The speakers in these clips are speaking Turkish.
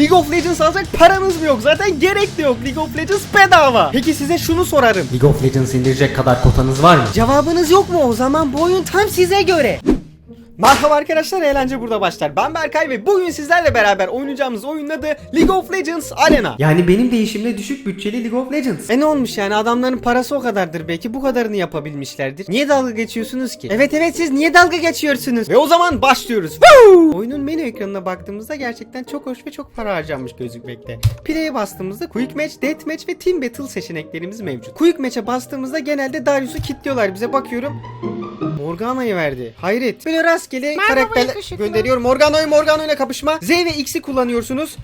League of Legends alacak paranız mı yok? Zaten gerek de yok. League of Legends bedava. Peki size şunu sorarım. League of Legends indirecek kadar kotanız var mı? Cevabınız yok mu? O zaman bu oyun tam size göre. Merhaba arkadaşlar eğlence burada başlar. Ben Berkay ve bugün sizlerle beraber oynayacağımız oyunun adı League of Legends Arena. Yani benim değişimle düşük bütçeli League of Legends. E ne olmuş yani adamların parası o kadardır belki bu kadarını yapabilmişlerdir. Niye dalga geçiyorsunuz ki? Evet evet siz niye dalga geçiyorsunuz? Ve o zaman başlıyoruz. Woo! Oyunun menü ekranına baktığımızda gerçekten çok hoş ve çok para harcanmış gözükmekte. Play'e bastığımızda Quick Match, Death Match ve Team Battle seçeneklerimiz mevcut. Quick Match'e bastığımızda genelde Darius'u kilitliyorlar bize bakıyorum. Morgana'yı verdi. Hayret. Böyle rastgele Merhaba, karakterler yakışıklı. gönderiyor. Morgano'yu Morgano ile kapışma. Z ve X'i kullanıyorsunuz.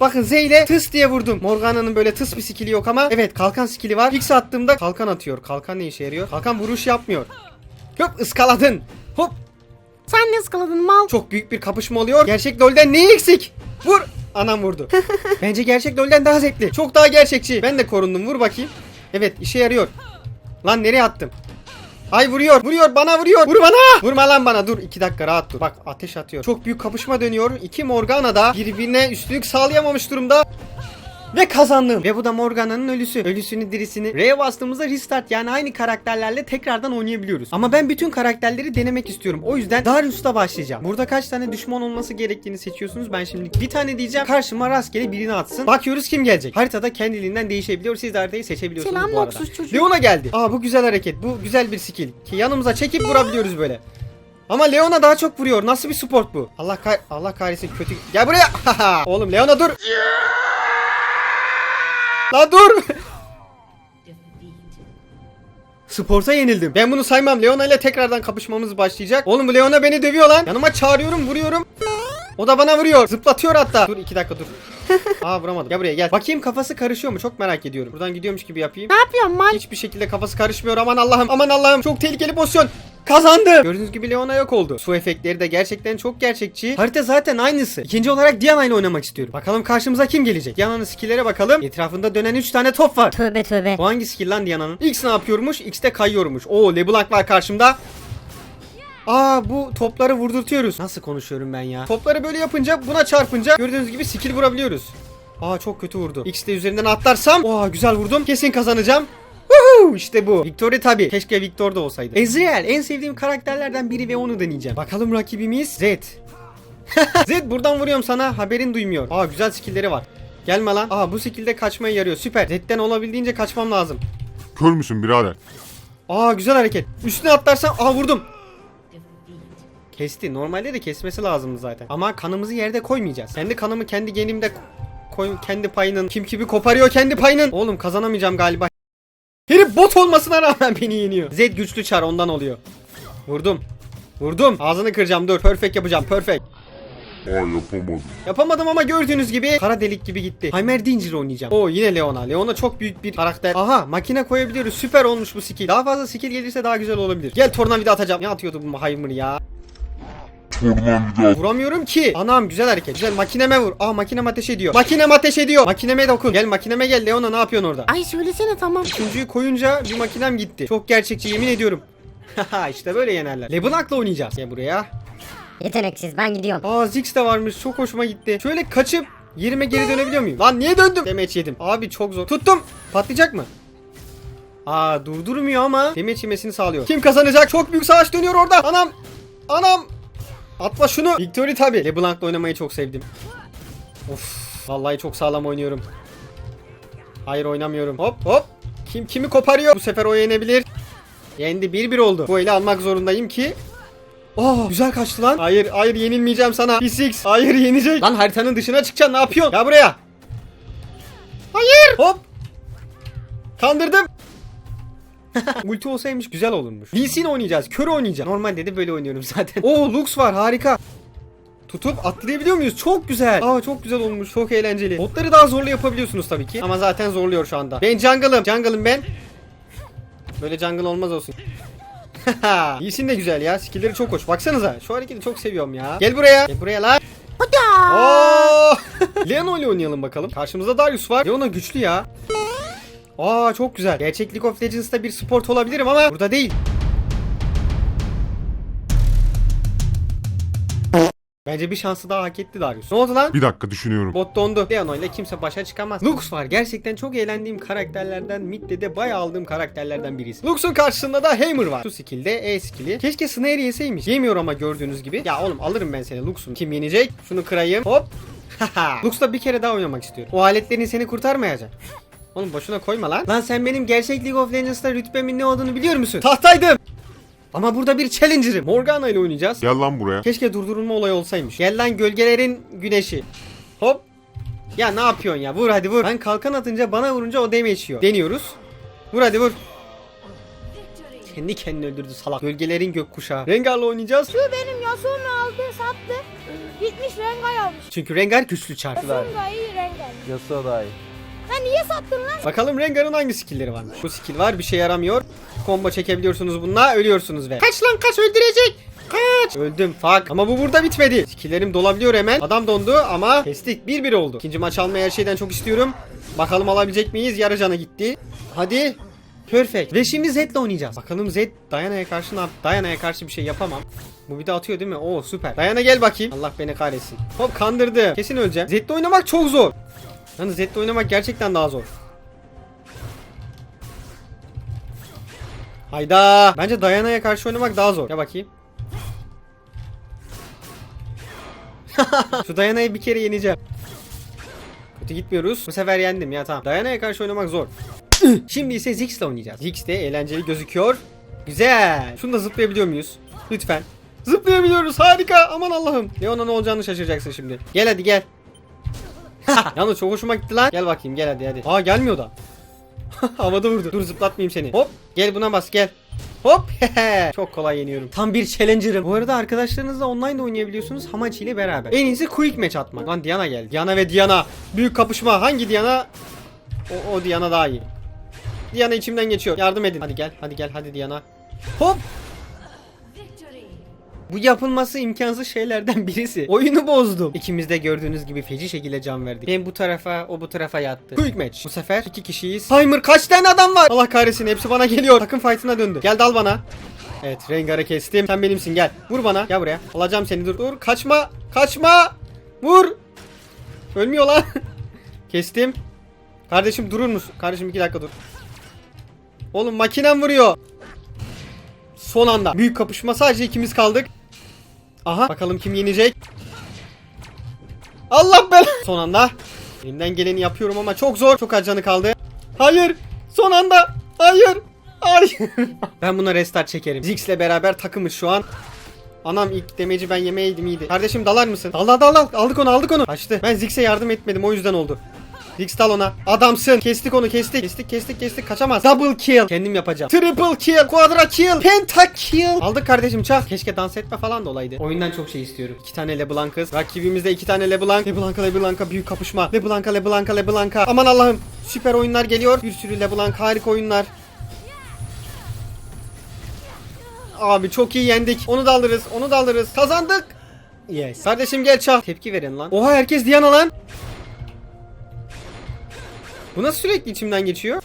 Bakın Z ile tıs diye vurdum. Morgana'nın böyle tıs bir skill'i yok ama evet kalkan skill'i var. X attığımda kalkan atıyor. Kalkan ne işe yarıyor? Kalkan vuruş yapmıyor. Hop ıskaladın. Hop Sen ne ıskaladın mal? çok büyük bir kapışma oluyor. Gerçek LoL'den ne eksik? Vur. Anam vurdu. Bence gerçek LoL'den daha zevkli. Çok daha gerçekçi. Ben de korundum. Vur bakayım. Evet işe yarıyor. Lan nereye attım? Ay vuruyor. Vuruyor bana vuruyor. Vur bana. Vurma lan bana. Dur 2 dakika rahat dur. Bak ateş atıyor. Çok büyük kapışma dönüyor. İki Morgana da birbirine üstlük sağlayamamış durumda. Ve kazandım. Ve bu da Morgana'nın ölüsü. Ölüsünü dirisini. R'ye bastığımızda restart yani aynı karakterlerle tekrardan oynayabiliyoruz. Ama ben bütün karakterleri denemek istiyorum. O yüzden Darius'ta başlayacağım. Burada kaç tane düşman olması gerektiğini seçiyorsunuz. Ben şimdi bir tane diyeceğim. Karşıma rastgele birini atsın. Bakıyoruz kim gelecek. Haritada kendiliğinden değişebiliyor. Siz de haritayı seçebiliyorsunuz Selam bu arada. çocuk. Leona geldi. Aa bu güzel hareket. Bu güzel bir skill. Ki yanımıza çekip vurabiliyoruz böyle. Ama Leona daha çok vuruyor. Nasıl bir sport bu? Allah kah Allah kahretsin kötü. Gel buraya. Oğlum Leona dur. La dur. Sporta yenildim. Ben bunu saymam. Leona ile tekrardan kapışmamız başlayacak. Oğlum bu Leona beni dövüyor lan. Yanıma çağırıyorum, vuruyorum. O da bana vuruyor. Zıplatıyor hatta. Dur iki dakika dur. Aa vuramadım. Gel buraya gel. Bakayım kafası karışıyor mu? Çok merak ediyorum. Buradan gidiyormuş gibi yapayım. Ne yapıyorsun mal? Hiçbir şekilde kafası karışmıyor. Aman Allah'ım. Aman Allah'ım. Çok tehlikeli pozisyon. Kazandı. Gördüğünüz gibi Leona yok oldu. Su efektleri de gerçekten çok gerçekçi. Harita zaten aynısı. İkinci olarak Diana ile oynamak istiyorum. Bakalım karşımıza kim gelecek? Diana'nın skill'lere bakalım. Etrafında dönen 3 tane top var. Tövbe tövbe. Bu hangi skill lan Diana'nın? X ne yapıyormuş? X de kayıyormuş. Oo LeBlanc var karşımda. Aa bu topları vurdurtuyoruz. Nasıl konuşuyorum ben ya? Topları böyle yapınca buna çarpınca gördüğünüz gibi skill vurabiliyoruz. Aa çok kötü vurdu. X de üzerinden atlarsam. Oha güzel vurdum. Kesin kazanacağım. Woohoo! İşte bu. Victory tabi. Keşke Victor da olsaydı. Ezreal en sevdiğim karakterlerden biri ve onu deneyeceğim. Bakalım rakibimiz Zed. Zed buradan vuruyorum sana haberin duymuyor. Aa güzel skillleri var. Gelme lan. Aa bu skillde kaçmaya yarıyor. Süper. Zed'den olabildiğince kaçmam lazım. Kör müsün birader? Aa güzel hareket. Üstüne atlarsam aa vurdum. Kesti. Normalde de kesmesi lazımdı zaten. Ama kanımızı yerde koymayacağız. Kendi kanımı kendi genimde koy kendi payının. Kim kimi koparıyor kendi payının. Oğlum kazanamayacağım galiba. Herif bot olmasına rağmen beni yeniyor. Zed güçlü çar ondan oluyor. Vurdum. Vurdum. Ağzını kıracağım dur. Perfect yapacağım. Perfect. Aa yapamadım. Yapamadım ama gördüğünüz gibi kara delik gibi gitti. Heimerdinger oynayacağım. Oo yine Leona. Leona çok büyük bir karakter. Aha makine koyabiliyoruz. Süper olmuş bu skill. Daha fazla skill gelirse daha güzel olabilir. Gel tornavida atacağım. Ne atıyordu bu Heimer ya? Tornavida. Vuramıyorum ki. Anam güzel hareket. Güzel makineme vur. Aa makinem ateş ediyor. Makinem ateş ediyor. Makineme dokun. Gel makineme gel Leona ne yapıyorsun orada? Ay söylesene tamam. Üçüncüyü koyunca bir makinem gitti. Çok gerçekçi yemin ediyorum. Haha işte böyle yenerler. Leblanc'la oynayacağız. Gel buraya. Yeteneksiz ben gidiyorum. Aa Ziggs de varmış. Çok hoşuma gitti. Şöyle kaçıp yerime geri dönebiliyor muyum? Lan niye döndüm? Demeç yedim. Abi çok zor. Tuttum. Patlayacak mı? Aa durdurmuyor ama demeç yemesini sağlıyor. Kim kazanacak? Çok büyük savaş dönüyor orada. Anam. Anam. Atma şunu. Victory tabi. LeBlanc'la oynamayı çok sevdim. Of. Vallahi çok sağlam oynuyorum. Hayır oynamıyorum. Hop hop. Kim kimi koparıyor? Bu sefer o yenebilir. Yendi 1-1 oldu. Bu eli almak zorundayım ki Aa güzel kaçtı lan. Hayır hayır yenilmeyeceğim sana. P6. Hayır yenecek. Lan haritanın dışına çıkacaksın ne yapıyorsun? Gel buraya. Hayır. Hop. Kandırdım. Ulti olsaymış güzel olurmuş. Lee Sin oynayacağız. Kör oynayacağız. Normalde de böyle oynuyorum zaten. Oo Lux var harika. Tutup atlayabiliyor muyuz? Çok güzel. Aa çok güzel olmuş. Çok eğlenceli. Botları daha zorlu yapabiliyorsunuz tabii ki. Ama zaten zorluyor şu anda. Ben jungle'ım. Jungle'ım ben. Böyle jungle olmaz olsun. İyisin de güzel ya. Skill'leri çok hoş. Baksanıza. Şu hareketi çok seviyorum ya. Gel buraya. Gel buraya lan. Hadi. Oo! Leona ile oynayalım bakalım. Karşımızda Darius var. Leona güçlü ya. Aa çok güzel. Gerçek League of Legends'ta bir sport olabilirim ama burada değil. Bence bir şansı daha hak etti Darius. Ne oldu lan? Bir dakika düşünüyorum. Bot dondu. Leona ile kimse başa çıkamaz. Lux var. Gerçekten çok eğlendiğim karakterlerden, midde de bayağı aldığım karakterlerden birisi. Lux'un karşısında da Hammer var. Şu skill'de E skill'i. Keşke Snare yeseymiş. Yemiyor ama gördüğünüz gibi. Ya oğlum alırım ben seni Lux'un. Kim yenecek? Şunu kırayım. Hop. Lux'la bir kere daha oynamak istiyorum. O aletlerin seni kurtarmayacak. Oğlum boşuna koyma lan. Lan sen benim gerçek League of Legends'ta rütbemin ne olduğunu biliyor musun? Tahtaydım. Ama burada bir challenger'ım. Morgana ile oynayacağız. Gel lan buraya. Keşke durdurulma olayı olsaymış. Gel lan gölgelerin güneşi. Hop. Ya ne yapıyorsun ya? Vur hadi vur. Ben kalkan atınca bana vurunca o damage yiyor. Deniyoruz. Vur hadi vur. Kendi kendini öldürdü salak. Gölgelerin gökkuşağı. Rengar'la oynayacağız. Şu benim Yasuo'nu aldı sattı. Gitmiş Rengar almış. Çünkü Rengar güçlü çar. Yasuo'nu da iyi Rengar. Yasuo daha iyi. Ya niye sattın lan? Bakalım Rengar'ın hangi skill'leri varmış. Bu skill var bir şey yaramıyor. Combo çekebiliyorsunuz bununla ölüyorsunuz ve. Kaç lan kaç öldürecek. Kaç. Öldüm fuck. Ama bu burada bitmedi. Skill'lerim dolabiliyor hemen. Adam dondu ama kestik 1-1 oldu. İkinci maç almayı her şeyden çok istiyorum. Bakalım alabilecek miyiz? Yarı canı gitti. Hadi. Perfect. Ve şimdi Zed'le oynayacağız. Bakalım Zed Diana'ya karşı ne yap? Diana'ya karşı bir şey yapamam. Bu bir de atıyor değil mi? Oo süper. Diana gel bakayım. Allah beni kahretsin. Hop kandırdı. Kesin öleceğim. Zed'le oynamak çok zor. Yalnız Zed'le oynamak gerçekten daha zor. Hayda. Bence Diana'ya karşı oynamak daha zor. Ya bakayım. Şu Diana'yı bir kere yeneceğim. Kötü gitmiyoruz. Bu sefer yendim ya tamam. Diana'ya karşı oynamak zor. Şimdi ise Ziggs'le oynayacağız. Ziggs de eğlenceli gözüküyor. Güzel. Şunu da zıplayabiliyor muyuz? Lütfen. Zıplayabiliyoruz. Harika. Aman Allah'ım. Leon'a ne olacağını şaşıracaksın şimdi. Gel hadi gel. Yalnız çok hoşuma gitti lan. Gel bakayım gel hadi hadi. Aa gelmiyor da. Havada vurdu. Dur zıplatmayayım seni. Hop. Gel buna bas gel. Hop. Çok kolay yeniyorum. Tam bir challenger'ım. Bu arada arkadaşlarınızla online de oynayabiliyorsunuz Hamachi ile beraber. En iyisi quick match atmak. Lan Diana geldi. Diana ve Diana. Büyük kapışma. Hangi Diana? O, o Diana daha iyi. Diana içimden geçiyor. Yardım edin. Hadi gel. Hadi gel. Hadi Diana. Hop. Bu yapılması imkansız şeylerden birisi. Oyunu bozdum. İkimiz de gördüğünüz gibi feci şekilde can verdik. Ben bu tarafa, o bu tarafa yattı. Quick match. Bu sefer iki kişiyiz. Timer kaç tane adam var? Allah kahretsin hepsi bana geliyor. Takım fight'ına döndü. Gel dal bana. Evet Rengar'ı kestim. Sen benimsin gel. Vur bana. Gel buraya. Alacağım seni dur. Dur kaçma. Kaçma. Vur. Ölmüyor lan. kestim. Kardeşim durur musun? Kardeşim iki dakika dur. Oğlum makinem vuruyor. Son anda. Büyük kapışma sadece ikimiz kaldık. Aha bakalım kim yenecek. Allah ben. Son anda. Elimden geleni yapıyorum ama çok zor. Çok az canı kaldı. Hayır. Son anda. Hayır. Hayır. ben buna restart çekerim. Ziggs'le beraber takımız şu an. Anam ilk demeci ben yemeyeydim iyiydi. Kardeşim dalar mısın? Dal dal dal. Aldık onu aldık onu. Kaçtı. Ben Ziggs'e yardım etmedim o yüzden oldu. Ziggs dal ona. Adamsın. Kestik onu kestik. Kestik kestik kestik. Kaçamaz. Double kill. Kendim yapacağım. Triple kill. Quadra kill. Penta kill. Aldık kardeşim çak. Keşke dans etme falan da olaydı. Oyundan çok şey istiyorum. İki tane LeBlanc'ız. Rakibimizde iki tane LeBlanc. LeBlanc'a LeBlanc'a büyük kapışma. LeBlanc'a LeBlanc'a LeBlanc'a. Aman Allah'ım. Süper oyunlar geliyor. Bir sürü LeBlanc harika oyunlar. Abi çok iyi yendik. Onu da alırız. Onu da alırız. Kazandık. Yes. Kardeşim gel çal. Tepki verin lan. Oha herkes Diana lan. Bu nasıl sürekli içimden geçiyor?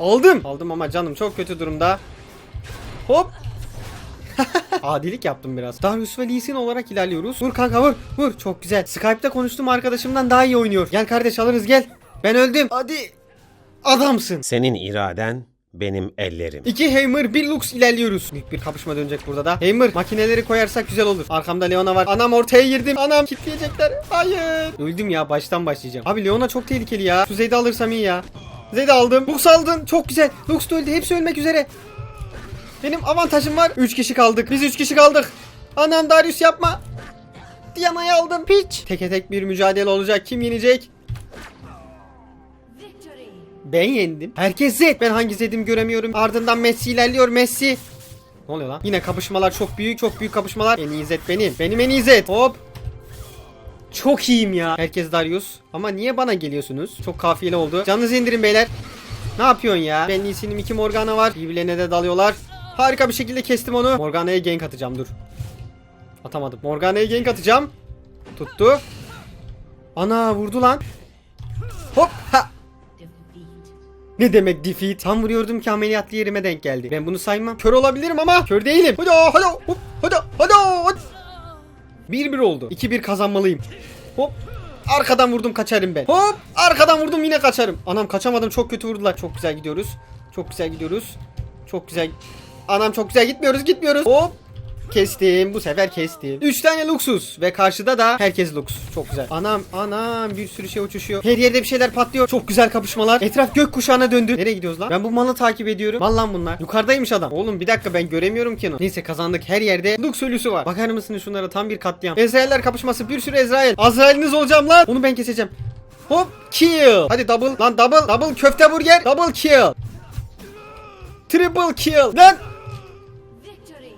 Aldım. Aldım ama canım çok kötü durumda. Hop. Adilik yaptım biraz. Darius ve Lee Sin olarak ilerliyoruz. Vur kanka vur. Vur. Çok güzel. Skype'da konuştuğum arkadaşımdan daha iyi oynuyor. Gel kardeş alırız gel. Ben öldüm. Hadi. Adamsın. Senin iraden benim ellerim. İki Hammer, bir Lux ilerliyoruz. Büyük bir kapışma dönecek burada da. Hammer, makineleri koyarsak güzel olur. Arkamda Leona var. Anam ortaya girdim. Anam kitleyecekler. Hayır. Öldüm ya. Baştan başlayacağım. Abi Leona çok tehlikeli ya. Şu Zed'i alırsam iyi ya. Zed'i aldım. Lux aldın. Çok güzel. Lux da öldü. Hepsi ölmek üzere. Benim avantajım var. 3 kişi kaldık. Biz 3 kişi kaldık. Anam Darius yapma. Diana'yı aldım. Piç. Teke tek bir mücadele olacak. Kim yenecek? Ben yendim. Herkes Zed. Ben hangi Zed'imi göremiyorum. Ardından Messi ilerliyor. Messi. Ne oluyor lan? Yine kapışmalar çok büyük. Çok büyük kapışmalar. En iyi Zed benim. Benim en iyi Zed. Hop. Çok iyiyim ya. Herkes Darius. Ama niye bana geliyorsunuz? Çok kafiyeli oldu. Canınızı indirin beyler. Ne yapıyorsun ya? Ben iyisinin iki Morgana var. Birbirlerine de dalıyorlar. Harika bir şekilde kestim onu. Morgana'ya gank atacağım dur. Atamadım. Morgana'ya gank atacağım. Tuttu. Ana vurdu lan. Hop ha. Ne demek defeat? Tam vuruyordum ki ameliyatlı yerime denk geldi. Ben bunu saymam. Kör olabilirim ama kör değilim. Hadi hadi hop hadi hadi hadi. 1-1 oldu. 2-1 kazanmalıyım. Hop. Arkadan vurdum kaçarım ben. Hop. Arkadan vurdum yine kaçarım. Anam kaçamadım çok kötü vurdular. Çok güzel gidiyoruz. Çok güzel gidiyoruz. Çok güzel. Anam çok güzel gitmiyoruz gitmiyoruz. Hop. Kestim. Bu sefer kestim. 3 tane Luxus. Ve karşıda da herkes Lux. Çok güzel. Anam anam bir sürü şey uçuşuyor. Her yerde bir şeyler patlıyor. Çok güzel kapışmalar. Etraf gök kuşağına döndü. Nereye gidiyoruz lan? Ben bu malı takip ediyorum. Mal lan bunlar. Yukarıdaymış adam. Oğlum bir dakika ben göremiyorum ki onu. Neyse kazandık. Her yerde Lux ölüsü var. Bakar mısınız şunlara tam bir katliam. Ezrailler kapışması. Bir sürü Ezrail. Azrail'iniz olacağım lan. Onu ben keseceğim. Hop kill. Hadi double lan double double köfte burger. Double kill. Triple kill. Lan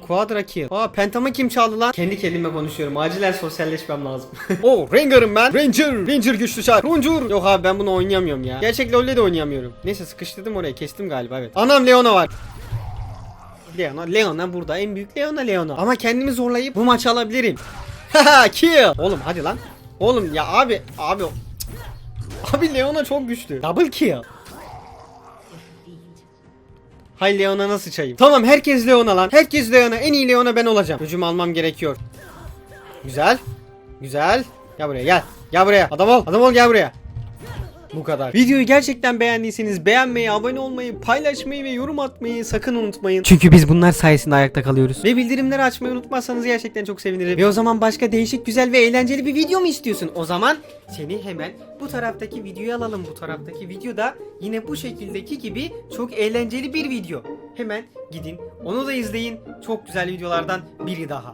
Quadra kill. Aa pentamı kim çaldı lan? Kendi kendime konuşuyorum. Acilen sosyalleşmem lazım. oh Ranger'ım ben. Ranger. Ranger güçlü çar. Ranger. Yok abi ben bunu oynayamıyorum ya. Gerçek LoL'le de oynayamıyorum. Neyse sıkıştırdım oraya. Kestim galiba evet. Anam Leona var. Leona, Leona burada. En büyük Leona Leona. Ama kendimi zorlayıp bu maçı alabilirim. Haha kill. Oğlum hadi lan. Oğlum ya abi abi. Abi Leona çok güçlü. Double kill. Hay Leon'a nasıl çayım? Tamam herkes Leon'a lan. Herkes Leon'a. En iyi Leon'a ben olacağım. Gücümü almam gerekiyor. Güzel. Güzel. Gel buraya gel. Gel buraya. Adam ol. Adam ol gel buraya. Bu kadar. Videoyu gerçekten beğendiyseniz beğenmeyi, abone olmayı, paylaşmayı ve yorum atmayı sakın unutmayın. Çünkü biz bunlar sayesinde ayakta kalıyoruz. Ve bildirimleri açmayı unutmazsanız gerçekten çok sevinirim. Ve o zaman başka değişik, güzel ve eğlenceli bir video mu istiyorsun? O zaman seni hemen bu taraftaki videoyu alalım. Bu taraftaki videoda yine bu şekildeki gibi çok eğlenceli bir video. Hemen gidin onu da izleyin. Çok güzel videolardan biri daha.